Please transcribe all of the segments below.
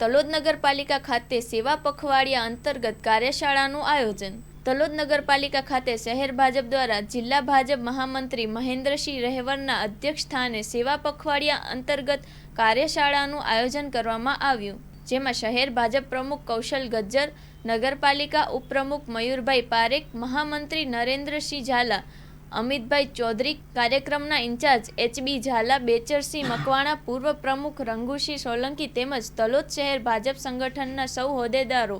તલોદ નગરપાલિકા ખાતે સેવા પખવાડિયા અંતર્ગત કાર્યશાળાનું આયોજન. તલોદ નગરપાલિકા ખાતે શહેર ભાજપ દ્વારા જિલ્લા ભાજપ મહામંત્રી મહેન્દ્રસિંહ રહેવરના અધ્યક્ષ સ્થાને સેવા પખવાડિયા અંતર્ગત કાર્યશાળાનું આયોજન કરવામાં આવ્યું, જેમાં શહેર ભાજપ પ્રમુખ કૌશલ ગજ્જર, નગરપાલિકા ઉપપ્રમુખ મયુરભાઈ પારેખ, મહામંત્રી નરેન્દ્રસિંહ ઝાલા અમિતભાઈ ચૌધરી કાર્યક્રમના in charge HB Zala Becharsinh Makwana, પૂર્વ પ્રમુખ રંગુસિંહ સોલંકી તેમજ તલોદ શહેર ભાજપ સંગઠનના સૌ હોદ્દેદારો,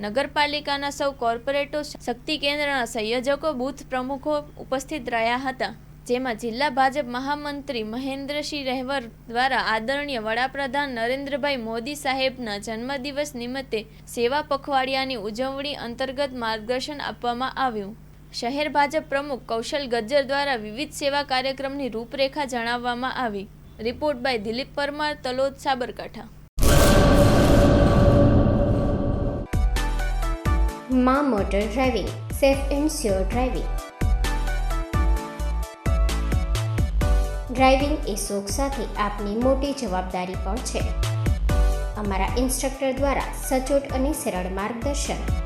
નગરપાલિકાના સૌ કોર્પોરેટો, શક્તિ કેન્દ્રના સંયોજકો, બૂથ પ્રમુખો ઉપસ્થિત રહ્યા હતા, જેમાં જિલ્લા ભાજપ મહામંત્રી મહેન્દ્રસિંહ રહેવર દ્વારા આદરણીય વડાપ્રધાન નરેન્દ્રભાઈ મોદી સાહેબના જન્મદિવસ નિમિત્તે સેવા પખવાડિયાની ઉજવણી અંતર્ગત માર્ગદર્શન આપવામાં આવ્યું. શહેર ભાજપ પ્રમુખ કૌશલ ગજ્જર દ્વારા વિવિધ સેવા કાર્યક્રમની રૂપરેખા જણાવવામાં આવી. Report by Dilip Parmar, Talod, Sabarkantha. માં motor driving, safe and sure driving. Driving એ શોખ સાથે આપની મોટી જવાબદારી પણ છે. અમારા ઇન્સ્ટ્રક્ટર દ્વારા સચોટ અને સરળ માર્ગદર્શન.